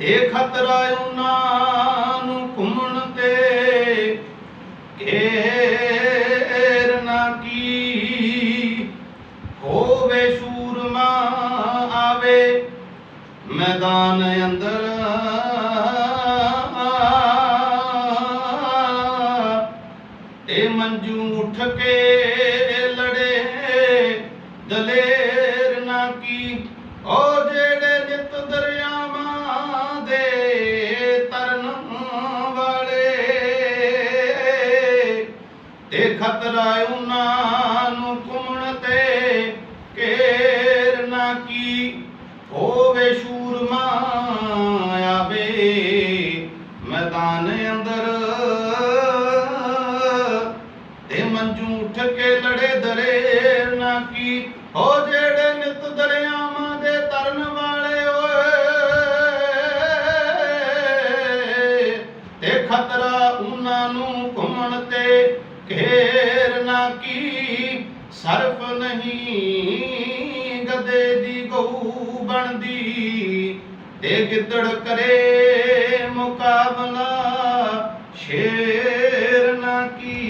ਇਹ ਖਤਰਾ ਉਹਨਾਂ ਨੂੰ ਘੁੰਮਣ ਤੇ। ਕੇਰ ਨਾ ਕੀ, ਹੋਵੇ ਸ਼ੂਰਮਾ ਆਵੇ, ਮੈਦਾਨ ਅੰਦਰ ਇਹ ਮੰਜੂ ਉੱਠ ਕੇ ਖਤਰਾ ਉਹਨਾਂ ਨੂੰ ਘੁੰਮਣ ਤੇ ਕੇਰ ਨਾ ਕੀ ਹੋਵੇ ਸ਼ੂਰਮਾ ਆਵੇ ਮੈਦਾਨ ਅੰਦਰ ਘੇਰ ਨਾ ਕੀ, ਸਰਫ ਨਹੀਂ ਗਦੇ ਦੀ ਗਊ ਬਣਦੀ। ਤੇ ਗਿੱਦੜ ਕਰੇ ਮੁਕਾਬਲਾ, ਸ਼ੇਰ ਨਾ ਕੀ।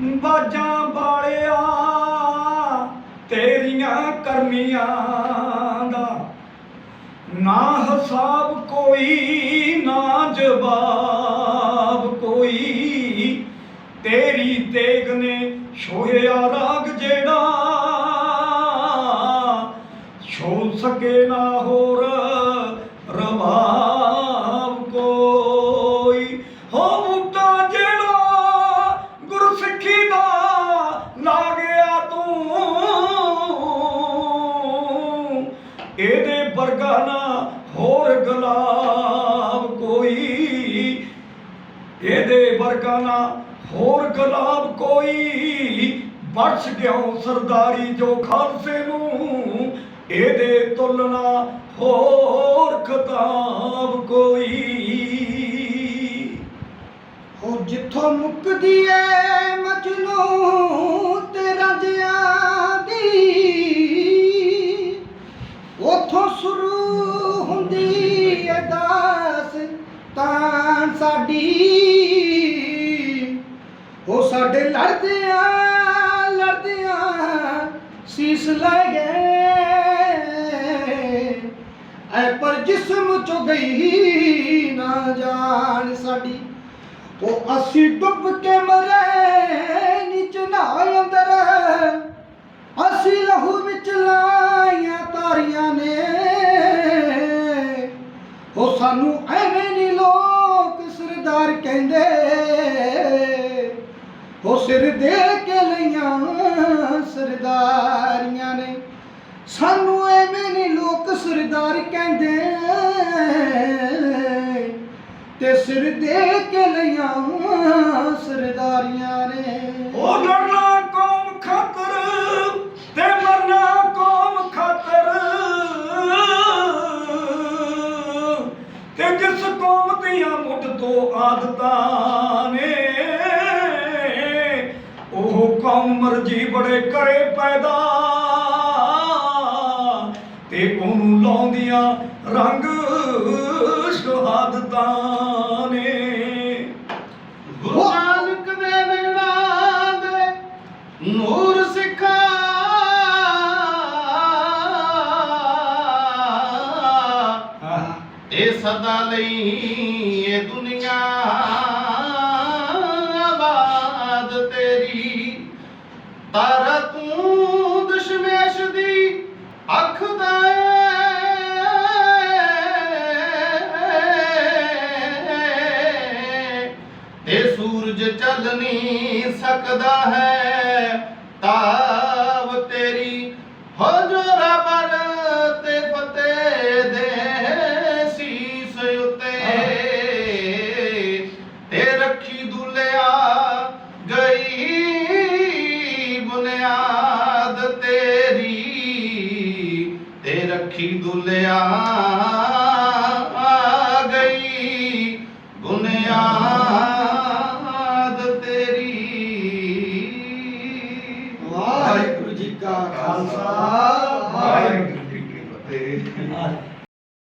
ਬਾਜਾਂ ਬਾਲਿਆ ਤੇਰੀਆਂ ਕਰਮੀਆਂ ਦਾ ਨਾ ਹਿਸਾਬ ਛੋ ਸਕੇ ਨਾ ਹੋਰ ਰਵਾਬ ਕੋਈ। ਹੋ ਬੂਟਾ ਜਿਹੜਾ ਗੁਰਸਿੱਖੀ ਦਾ ਲਾ ਗਿਆ ਤੂੰ, ਇਹਦੇ ਵਰਗਾ ਨਾ ਹੋਰ ਗੁਲਾਬ ਕੋਈ। ਇਹਦੇ ਵਰਗਾ ਨਾ ਹੋਰ ਗੁਲਾਬ ਕੋਈ। ਬਖਸ਼ ਦਿਓ ਸਰਦਾਰੀ ਜੋ ਖਾਲਸੇ ਨੂੰ ਇਹਦੇ ਤੁਲਨਾ ਹੋਰ ਖਤਾਬ ਕੋਈ। ਹੋ ਜਿੱਥੋਂ ਮੁੱਕਦੀ ਏ ਮਜਨੂ ਤੇਰਾ ਰਾਜਿਆਂ ਦੀ, ਉਥੋਂ ਸ਼ੁਰੂ ਹੁੰਦੀ ਏ ਦਾਸ ਤਾਂ ਸਾਡੀ। ਉਹ ਸਾਡੇ ਲੜਦੇ ਲੜਦਿਆਂ ਸੀਸ ਲੈ ਗਏ। ਐ ਪਰ ਜਿਸਮ ਚੋਂ ਗਈ ਨਾ ਜਾਣ ਸਾਡੀ, ਉਹ ਅਸੀਂ ਡੁੱਬ ਕੇ ਮਰੇ ਨੀਚ ਨਾ ਅੰਦਰ। ਅਸੀਂ ਲਹੂ ਵਿੱਚ ਲਾਈਆਂ ਤਾਰੀਆਂ ਨੇ। ਉਹ ਸਾਨੂੰ ਐਵੇਂ ਨਹੀਂ ਲੋਕ ਸਰਦਾਰ ਕਹਿੰਦੇ। ਉਹ ਸਿਰ ਦੇ ਕੇ ਲਈਆਂ ਸਰਦਾਰੀਆਂ ਨੇ। ਸਾਨੂੰ ਨਹੀਂ ਸਰਦਾਰ ਕਹਿੰਦੇ ਤੇ ਸਿਰ ਦੇ ਕੇ ਲਈਆਂ ਸਰਦਾਰੀਆਂ ਨੇ। ਉਹ ਲੜਨਾ ਕੌਮ ਖਾਤਰ ਤੇ ਮਰਨਾ ਕੌਮ ਖਾਤਰ। ਤੇ ਜਿਸ ਕੌਮ ਦੀਆਂ ਮੁੱਢ ਤੋਂ ਆਦਤਾਂ ਨੇ, ਉਹ ਕੌਮ ਮਰਜ਼ੀ ਬੜੇ ਕਰੇ ਪੈਦਾ ਤੇ ਉਹਨੂੰ ਲਾਉਂਦੀਆਂ? ਰੰਗ ਸ਼ਹਾਦਤਾਂ ਨੇ। ਮਾਲਕ ਦੇ ਨੈਣਾਂ ਦੇ ਨੂਰ ਸਿਖਾ। ਇਹ ਸਦਾ ਲਈ ਚੱਲ ਨਹੀਂ ਸਕਦਾ ਹੈ, ਤਾਵ ਤੇਰੀ ਹੋ ਜੋ ਰਬਰ ਤੇ ਫਤਿਹ ਦੇ ਸੀਸ ਉਤੇ। ਤੇ ਰੱਖੀ ਦੁਲਿਆ ਗਈ ਬੁਨਿਆਦ ਤੇਰੀ, ਤੇ ਰੱਖੀ ਦੁਲਿਆ ਖਾਲਸਾ ਵਾਹਿਗੁਰੂ ਆ